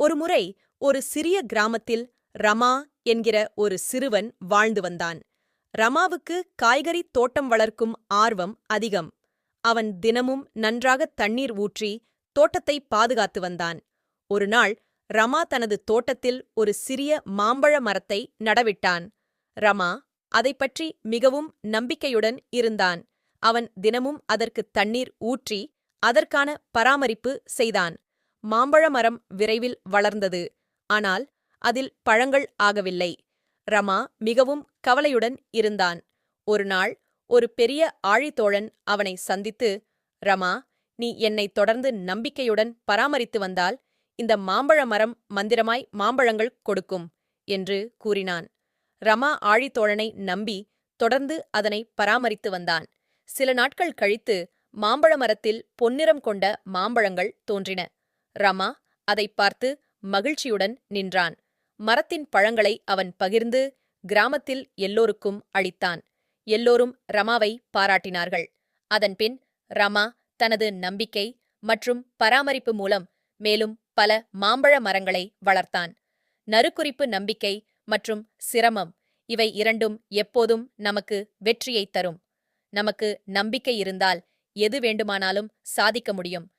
ஒருமுறை ஒரு சிறிய கிராமத்தில் ரமா என்கிற ஒரு சிறுவன் வாழ்ந்து வந்தான். ரமாவுக்கு காய்கறி தோட்டம் வளர்க்கும் ஆர்வம் அதிகம். அவன் தினமும் நன்றாக தண்ணீர் ஊற்றி தோட்டத்தை பாதுகாத்து வந்தான். ஒருநாள் ரமா தனது தோட்டத்தில் ஒரு சிறிய மாம்பழ மரத்தை நடவிட்டான். ரமா அதை பற்றி மிகவும் நம்பிக்கையுடன் இருந்தான். அவன் தினமும் அதற்கு தண்ணீர் ஊற்றி அதற்கான பராமரிப்பு செய்தான். மாம்பழ மரம் விரைவில் வளர்ந்தது. ஆனால் அதில் பழங்கள் ஆகவில்லை. ரமா மிகவும் கவலையுடன் இருந்தான். ஒருநாள் ஒரு பெரிய ஆழித்தோழன் அவனை சந்தித்து ரமா நீ என்னை தொடர்ந்து நம்பிக்கையுடன் பராமரித்து வந்தால் இந்த மாம்பழ மரம் மந்திரமாய் மாம்பழங்கள் கொடுக்கும் என்று கூறினான். ரமா ஆழித்தோழனை நம்பி தொடர்ந்து அதனை பராமரித்து வந்தான். சில நாட்கள் கழித்து மாம்பழ மரத்தில் பொன்னிறம் கொண்ட மாம்பழங்கள் தோன்றின. ரமா அதைப் பார்த்து மகிழ்ச்சியுடன் நின்றான். மரத்தின் பழங்களை அவன் பகிர்ந்து கிராமத்தில் எல்லோருக்கும் அளித்தான். எல்லோரும் ரமாவை பாராட்டினார்கள். அதன்பின் ரமா தனது நம்பிக்கை மற்றும் பராமரிப்பு மூலம் மேலும் பல மாம்பழ மரங்களை வளர்த்தான். நறுக்குறிப்பு நம்பிக்கை மற்றும் சிரமம் இவை இரண்டும் எப்போதும் நமக்கு வெற்றியை தரும். நமக்கு நம்பிக்கை இருந்தால் எது வேண்டுமானாலும் சாதிக்க முடியும்.